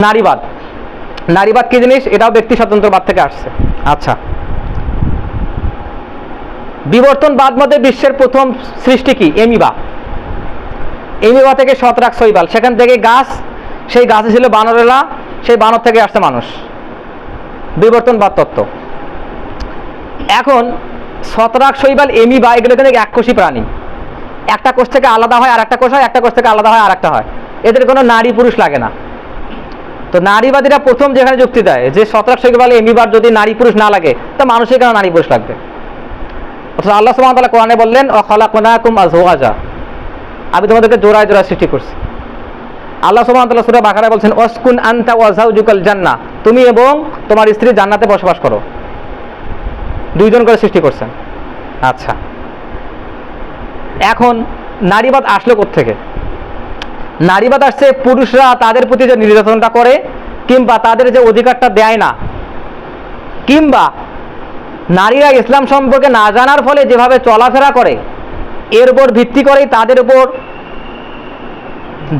নারীবাদ। নারীবাদ কি জিনিস? এটাও ব্যক্তি স্বতন্ত্রবাদ থেকে আসছে। আচ্ছা। বিবর্তনবাদ মধ্যে বিশ্বের প্রথম সৃষ্টি কি? এমিবা। এমিবা থেকে শতরাক শৈবাল। সেখান থেকে গাছ, সেই গাছে ছিল বানরেলা সেই বানর থেকে আসছে মানুষ। বিবর্তনবাদ তত্ত্ব। এখন শতরাক শৈবাল, এমিবা, এগুলো কিন্তু এককোষী প্রাণী। একটা কোষ থেকে আলাদা হয় আর একটা কোষ হয়, একটা কোষ থেকে আলাদা হয় আর একটা হয়। এদের কোনো নারী পুরুষ লাগে না। তো নারীবাদীরা প্রথম যেখানে যুক্তি দেয় যে শতরাক শৈবাল এমিবার যদি নারী পুরুষ না লাগে, তা মানুষের কেন নারী পুরুষ লাগবে? অথচ আল্লাহ সুবহানাহু ওয়া তাআলা কোরআনে বললেন ও খলাকনাকুম আজওয়াজা। আমি তোমাদেরকে জোড়ায় জোড়ায় সৃষ্টি করছি। আল্লাহ ওয়া তাআলা সূরা বাকারায় বলছেন, ওয়াসকুন আনতা ওয়া যাওজুকাল জান্নাহ। তুমি এবং তোমার স্ত্রী জান্নাতে বসবাস করো। দুইজন করে সৃষ্টি করছেন। আচ্ছা। এখন নারীবাদ আসলো থেকে নারীবাদ আসছে, পুরুষরা তাদের প্রতি যে নির্যাতনটা করে, কিংবা তাদের যে অধিকারটা দেয় না, কিংবা নারীরা ইসলাম সম্পর্কে না জানার ফলে যেভাবে চলাফেরা করে, এর উপর ভিত্তি করেই তাদের উপর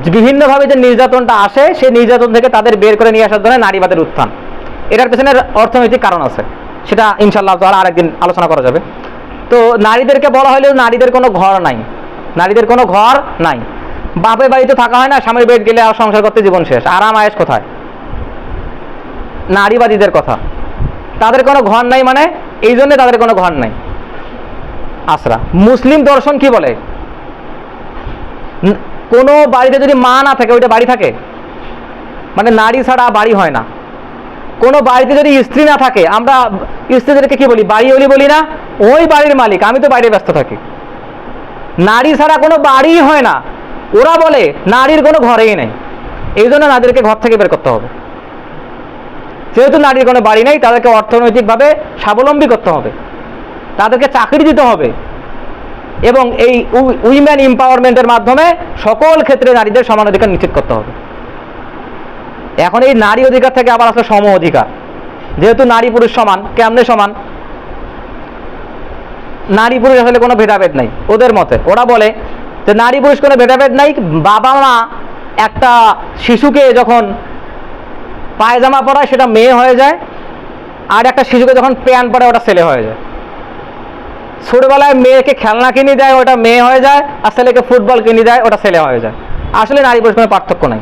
বিভিন্নভাবে যে নির্যাতনটা আসে, সেই নির্যাতন থেকে তাদের বের করে নিয়ে আসার জন্য নারীবাদের উত্থান। এটার পেছনে অর্থনৈতিক কারণ আছে। সেটা ইনশাল্লাহ তাআলা আরেকদিন আলোচনা করা যাবে। তো নারীদেরকে বলা হলেও নারীদের কোনো ঘর নাই। নারীদের কোনো ঘর নাই। বাপের বাড়িতে থাকা হয় না, স্বামীর বেড গেলে আর সংসার করতে জীবন শেষ। আরাম আয়েস কোথায়? নারীবাদীদের কথা। তাদের কোনো ঘর নাই মানে এই জন্য তাদের কোনো ঘর নাই। আসরা মুসলিম দর্শন কি বলে? কোনো বাড়িতে যদি মা না থাকে, ওইটা বাড়ি থাকে? মানে নারী ছাড়া বাড়ি হয় না। কোনো বাড়িতে যদি স্ত্রী না থাকে, আমরা স্ত্রীদেরকে কি বলি? বাড়ি বলি বলি না, ওই বাড়ির মালিক। আমি তো বাইরে ব্যস্ত থাকি। নারী ছাড়া কোনো বাড়ি হয় না। ওরা বলে, নারীর কোনো ঘরেই নেই। এই জন্য নারীদেরকে ঘর থেকে বের করতে হবে। যেহেতু নারীর কোনো বাড়ি নেই, তাদেরকে অর্থনৈতিকভাবে স্বাবলম্বী করতে হবে। তাদেরকে চাকরি দিতে হবে। এবং এই উইমেন এম্পাওয়ারমেন্টের মাধ্যমে সকল ক্ষেত্রে নারীদের সমান অধিকার নিশ্চিত করতে হবে। এখন এই নারী অধিকার থেকে আবার আসলে সম অধিকার। যেহেতু নারী পুরুষ সমান, কেমনে সমান? নারী পুরুষ আসলে কোনো ভেদাভেদ নাই, ওদের মতে। ওরা বলে যে নারী পুরুষ কোনো ভেদাভেদ নাই, বাবা মা একটা শিশুকে যখন পায়জামা পরায় সেটা মেয়ে হয়ে যায়, আর একটা শিশুকে যখন প্যান্ট পরে ওটা ছেলে হয়ে যায়। ছোটবেলায় মেয়েকে খেলনা কিনে দেয়, ওটা মেয়ে হয়ে যায়, আর ছেলেকে ফুটবল কিনে দেয়, ওটা ছেলে হয়ে যায়। আসলে নারী পুরুষ কোনো পার্থক্য নাই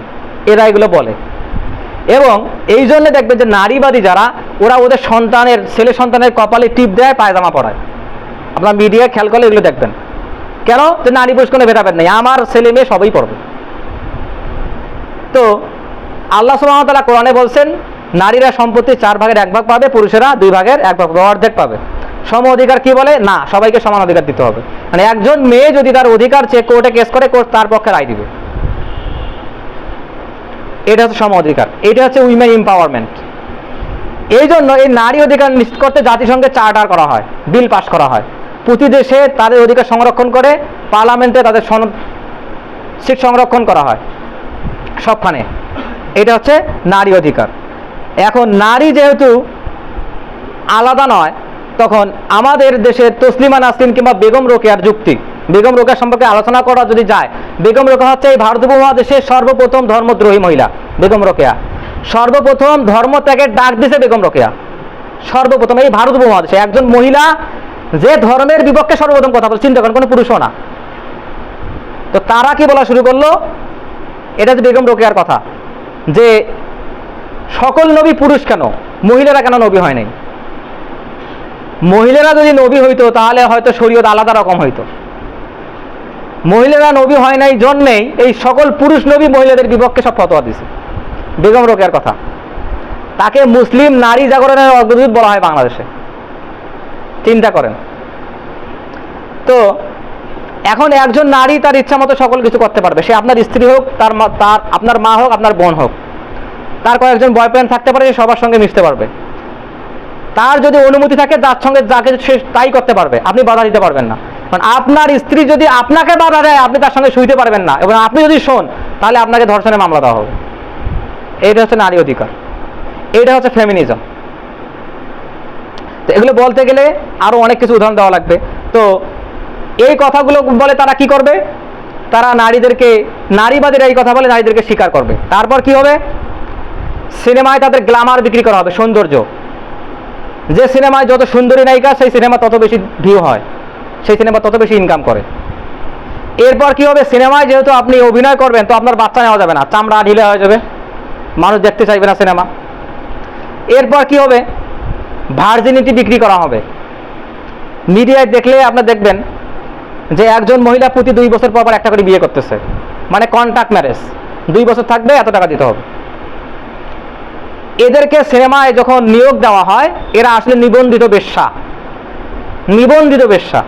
এরা এগুলো বলে। এবং এই জন্য দেখবেন যে নারীবাদী যারা, ওরা ওদের সন্তানের, ছেলে সন্তানের কপালে টিপ দেয়, পায়জামা পরায়। আপনার মিডিয়া খেয়াল করলে এগুলো দেখবেন। কেন? যে নারী পুরুষ কোনো ভেদাভেদ নেই। আমার ছেলে মেয়ে সবই পড়বে। তো আল্লাহ সুবাহতালা কোরআনে বলছেন, নারীরা সম্পত্তি চার ভাগের এক ভাগ পাবে, পুরুষেরা দুই ভাগের এক ভাগ অর্ধেক পাবে। সম অধিকার কি বলে? না, সবাইকে সমান অধিকার দিতে হবে। মানে একজন মেয়ে যদি তার অধিকার চেয়ে কোর্টে কেস করে, কোর্ট তার পক্ষে রায় দিবে। এটা হচ্ছে সম অধিকার। এটা হচ্ছে উইমেন এম্পাওয়ারমেন্ট এই জন্য এই নারী অধিকার নিশ্চিত করতে জাতিসংঘে চার্টার করা হয় বিল পাস করা হয়। প্রতি দেশে তাদের অধিকার সংরক্ষণ করে, পার্লামেন্টে তাদের সিট সংরক্ষণ করা হয়, সবখানে। এটা হচ্ছে নারী অধিকার। এখন নারী যেহেতু আলাদা নয়, তখন আমাদের দেশের তসলিমা নাসরিন কিংবা বেগম রোকেয়ার যুক্তি। বেগম রোকেয়া সম্পর্কে আলোচনা করা যদি যায়, বেগম রোকেয়া হচ্ছে এই ভারত উপমহাদেশের সর্বপ্রথম ধর্মদ্রোহী মহিলা, বেগম রোকেয়া। সর্বপ্রথম ধর্ম ত্যাগের ডাক দিছে বেগম রোকেয়া। সর্বপ্রথম এই ভারত উপমহাদেশে একজন মহিলা যে ধর্মের বিপক্ষে সর্বপ্রথম কথা বলে, চিন্তা করেন, কোনো পুরুষও না। তো তারা কি বলা শুরু করল? এটা হচ্ছে বেগম রোকেয়ার কথা, যে সকল নবী পুরুষ কেন, মহিলারা কেন নবী হয় নাই? মহিলারা যদি নবী হইতো, তাহলে হয়তো শরীয়ত আলাদা রকম হইতো। মহিলারা নবী হয় নাই জন্যেই এই সকল পুরুষ নবী মহিলাদের বিপক্ষে সব ফতোয়া দিছে। বেগম রোকেয়ার কথা। তাকে মুসলিম নারী জাগরণের অগ্রদূত বলা হয় বাংলাদেশে। চিন্তা করেন। তো এখন একজন নারী তার ইচ্ছা মতো সকল কিছু করতে পারবে। সে আপনার স্ত্রী হোক, তার তার আপনার মা হোক, আপনার বোন হোক। তার কয়েকজন বয়ফ্রেন্ড থাকতে পারে, সে সবার সঙ্গে মিশতে পারবে। তার যদি অনুমতি থাকে যার সঙ্গে যাকে সে তাই করতে পারবে। আপনি বাধা দিতে পারবেন না। কারণ আপনার স্ত্রী যদি আপনাকে বাধা দেয়, আপনি তার সঙ্গে শুইতে পারবেন না। এবং আপনি যদি শোন, তাহলে আপনাকে ধর্ষণের মামলা দেওয়া হবে। এইটা হচ্ছে নারী অধিকার। এইটা হচ্ছে ফেমিনিজম তো এগুলো বলতে গেলে আরও অনেক কিছু উদাহরণ দেওয়া লাগবে। তো এই কথাগুলো বলে তারা কি করবে? তারা নারীদেরকে, নারীবাদীরা এই কথা বলে নারীদেরকে স্বীকার করবে। তারপর কি হবে? সিনেমায় তাদের গ্ল্যামার বিক্রি করা হবে, সৌন্দর্য। যে সিনেমায় যত সুন্দরী নায়িকা, সেই সিনেমা তত বেশি ভিউ হয়। সেই সিনেমা তত বেশি ইনকাম করে। এরপর কি হবে? সিনেমায় যেহেতু আপনি অভিনয় করবেন, তো আপনার বাচ্চা নেওয়া যাবে না। চামড়া ঢিলে হয়ে যাবে। মানুষ দেখতে চাইবে না সিনেমা। এরপর কি হবে? ভার্জিনিটি বিক্রি করা হবে। মিডিয়ায় দেখলে আপনার দেখবেন যে একজন মহিলা প্রতি দুই বছর পর পর একটা করে বিয়ে করতেছে। মানে কন্ট্যাক্ট ম্যারেজ দুই বছর থাকবে, এত টাকা দিতে হবে। এদেরকে সিনেমায় যখন নিয়োগ দেওয়া হয়, এরা আসলে নিবন্ধিত বেশ্যা। নিবন্ধিত বেশ্যা।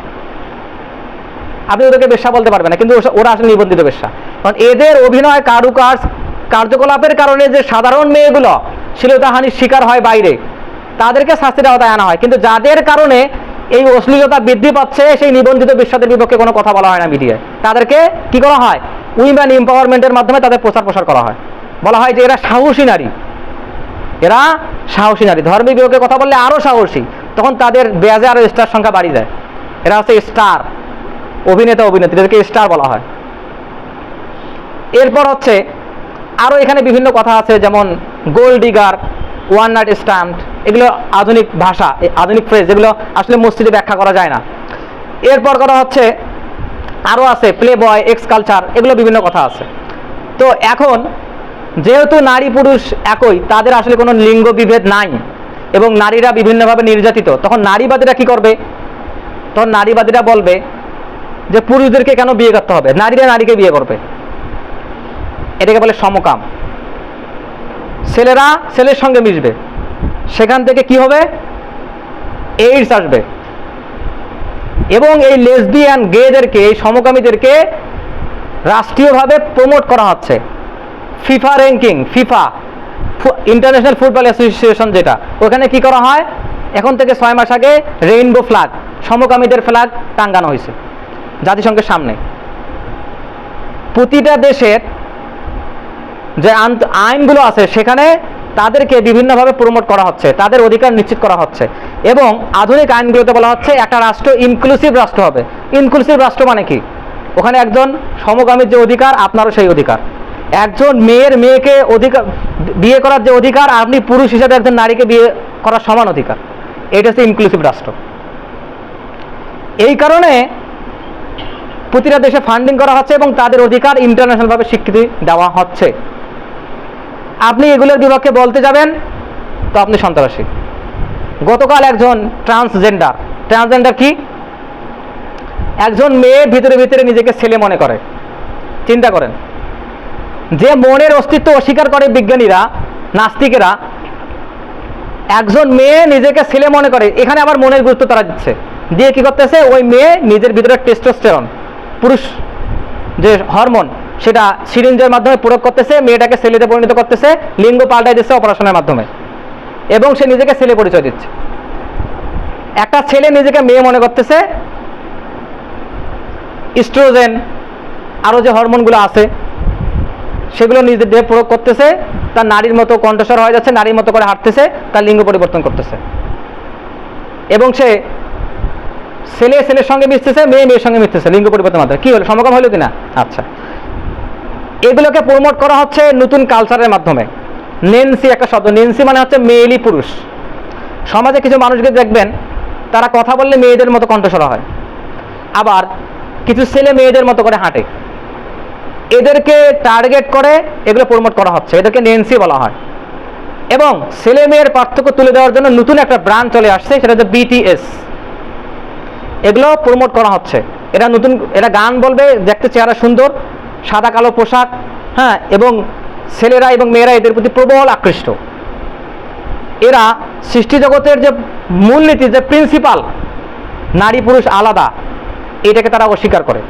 আপনি ওদেরকে বেশ্যা বলতে পারবেন না, কিন্তু ওরা আসলে নিবন্ধিত বেশ্যা। কারণ এদের অভিনয় কারুকাজ কার্যকলাপের কারণে যে সাধারণ মেয়েগুলো শ্লীলতাহানির শিকার হয় বাইরে, তাদেরকে শাস্তির আওতায় আনা হয়। কিন্তু যাদের কারণে এই অশ্লীলতা বৃদ্ধি পাচ্ছে, সেই নিবন্ধিত বিশ্বাদের বিপক্ষে কোনো কথা বলা হয় না মিডিয়ায় তাদেরকে কি করা হয়? উইমেন এম্পাওয়ারমেন্টের মাধ্যমে তাদের প্রচার প্রসার করা হয়। বলা হয় যে এরা সাহসী নারী। এরা সাহসী নারী। ধর্মের বিপক্ষে কথা বললে আরও সাহসী। তখন তাদের বেয়াজে আরও স্টার সংখ্যা বাড়ি যায় এরা হচ্ছে স্টার অভিনেতা, অভিনেত্রী, এদেরকে স্টার বলা হয়। এরপর হচ্ছে আরও এখানে বিভিন্ন কথা আছে, যেমন gold digger one night stand, এগুলো আধুনিক ভাষা আধুনিক ফ্রেজ যেগুলো আসলে মসজিদে ব্যাখ্যা করা যায় না। এরপর করা হচ্ছে আরও আছে প্লে বয় এক্স কালচার এগুলো বিভিন্ন কথা আছে। তো এখন, যেহেতু নারী পুরুষ একই, তাদের আসলে কোনো লিঙ্গ বিভেদ নাই, এবং নারীরা বিভিন্নভাবে নির্যাতিত, তখন নারীবাদীরা কি করবে? তখন নারীবাদীরা বলবে যে পুরুষদেরকে কেন বিয়ে করতে হবে? নারীরা নারীকে বিয়ে করবে। এটাকে বলে সমকাম। ছেলেরা ছেলের সঙ্গে মিশবে। সেখান থেকে কি হবে? এইডস আসবে। এবং এই লেসবিয়ান গেদেরকে এই সমকামীদেরকে রাষ্ট্রীয়ভাবে প্রমোট করা হচ্ছে। FIFA ranking FIFA international football association যেটা। ওখানে কি করা হয়? এখন থেকে ছয় মাস আগে রেইনবো ফ্ল্যাগ সমকামীদের ফ্ল্যাগ টাঙ্গানো হয়েছে। জাতিসংঘের সামনে। প্রতিটা দেশের যে আইনগুলো আছে, সেখানে তাদেরকে বিভিন্নভাবে প্রমোট করা হচ্ছে, তাদের অধিকার নিশ্চিত করা হচ্ছে। এবং আধুনিক আইনগুলোতে বলা হচ্ছে, একটা রাষ্ট্র ইনক্লুসিভ রাষ্ট্র হবে। ইনক্লুসিভ রাষ্ট্র মানে কি? ওখানে একজন সমগামীর যে অধিকার, আপনারও সেই অধিকার। একজন মেয়ের মেয়েকে অধিকার, বিয়ে করার যে অধিকার, আপনি পুরুষ হিসেবে একজন নারীকে বিয়ে করার সমান অধিকার। এটা হচ্ছে ইনক্লুসিভ রাষ্ট্র। এই কারণে প্রতিটা দেশে ফান্ডিং করা হচ্ছে এবং তাদের অধিকার ইন্টারন্যাশনালভাবে স্বীকৃতি দেওয়া হচ্ছে। আপনি এগুলোর বিপক্ষে বলতে যাবেন, তো আপনি সন্ত্রাসী। গতকাল একজন ট্রান্সজেন্ডার ট্রান্সজেন্ডার কি? একজন মেয়ে ভিতরে ভিতরে নিজেকে ছেলে মনে করে। চিন্তা করেন। যে মনের অস্তিত্ব অস্বীকার করে বিজ্ঞানীরা, নাস্তিকেরা, একজন মেয়ে নিজেকে ছেলে মনে করে, এখানে আবার মনের গুরুত্ব তারা দিচ্ছে। দিয়ে কি করতেছে? ওই মেয়ে নিজের ভিতরে টেস্টোস্টেরন পুরুষ যে হরমোন সেটা সিরিঞ্জের মাধ্যমে প্রয়োগ করতেছে, মেয়েটাকে ছেলেতে পরিণত করতেছে, লিঙ্গ পাল্টাই দিচ্ছে অপারেশনের মাধ্যমে। এবং সে নিজেকে ছেলে পরিচয় দিচ্ছে। একটা ছেলে নিজেকে মেয়ে মনে করতেছে ইস্ট্রোজেন আরও যে হরমোনগুলো আছে, সেগুলো নিজের দেহে প্রয়োগ করতেছে, তার নারীর মতো কণ্ঠস্বর হয়ে যাচ্ছে, নারীর মতো করে হাঁটতেছে, তার লিঙ্গ পরিবর্তন করতেছে। এবং সে ছেলে ছেলের সঙ্গে মিশতেছে, মেয়ে মেয়ের সঙ্গে মিশতেছে, লিঙ্গ পরিবর্তন মাধ্যমে। কি হলো? সমকাম হলো কিনা? আচ্ছা। এগুলোকে প্রমোট করা হচ্ছে নতুন কালচারের মাধ্যমে। নেন্সি একটা শব্দ নেন্সি মানে হচ্ছে মেয়েলি পুরুষ। সমাজে কিছু মানুষকে দেখবেন, তারা কথা বললে মেয়েদের মতো কণ্ঠস্বর হয়। আবার কিছু ছেলে মেয়েদের মতো করে হাঁটে। এদেরকে টার্গেট করে এগুলো প্রমোট করা হচ্ছে, এদেরকে নেন্সি বলা হয়। এবং ছেলে মেয়ের পার্থক্য তুলে দেওয়ার জন্য নতুন একটা ব্র্যান্ড চলে আসছে, সেটা হচ্ছে বিটিএস এগুলো প্রমোট করা হচ্ছে। এরা নতুন এটা গান বলবে, দেখতে চেহারা সুন্দর সাদা কালো পোশাক হ্যাঁ এবং ছেলেরা এবং মেয়েরা এদের প্রতি প্রবল আকৃষ্ট। এরা সৃষ্টি জগতের যে মূলনীতি, যে প্রিন্সিপাল নারী পুরুষ আলাদা, এটাকে তারা অস্বীকার করে।